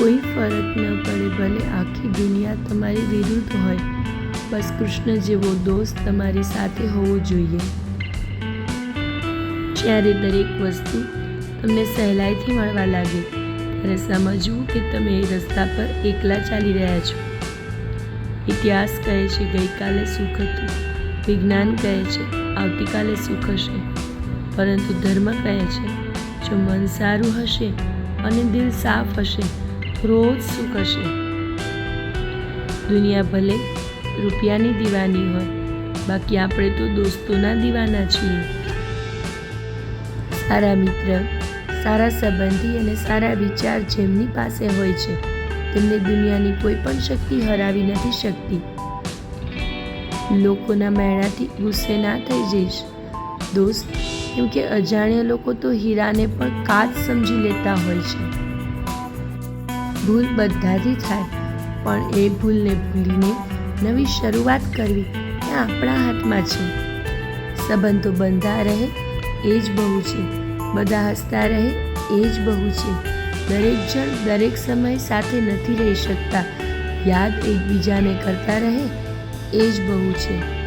કોઈ ફરક ન પડે, ભલે આખી દુનિયા તમારી વિરુદ્ધ હોય. બસ કૃષ્ણ જેવો દોસ્ત તમારી સાથે હોવો જોઈએ. જ્યારે દરેક વસ્તુ તમને સહેલાઈથી મળવા લાગે, ત્યારે સમજવું કે તમે એ રસ્તા પર એકલા ચાલી રહ્યા છો. ઇતિહાસ કહે છે, ગઈકાલે સુખ હતું. વિજ્ઞાન કહે છે, આવતીકાલે સુખ હશે. પરંતુ ધર્મ કહે છે, જો મન સારું હશે અને દિલ સાફ હશે રોજ સુખ હશે દુનિયા ભલે રૂપિયાની દીવાની હોય, બાકી આપણે તો દોસ્તોના દીવાના છીએ. સારા મિત્ર, સારા સંબંધી અને સારા વિચાર જેમની પાસે હોય છે, તેમને દુનિયાની કોઈ પણ શક્તિ હરાવી નથી શકતી. લોકોના મેળાથી ગુસ્સે ના થઈ જઈશ. દોસ્ત, કેમ કે અજાણ્યા લોકો તો હીરાને પણ કાચ સમજી લેતા હોય છે. ભૂલ બધાથી થાય. પણ એ ભૂલને ભૂલીને નવી શરૂઆત કરવી એ આપણા હાથમાં છે. સંબંધો બંધા રહે એ જ બહુ છે. બધા હસતા રહે એ જ બહુ છે. દરેક જણ દરેક સમય સાથે નથી રહી શકતા. યાદ એકબીજાને કરતા રહે એ જ બહુ છે.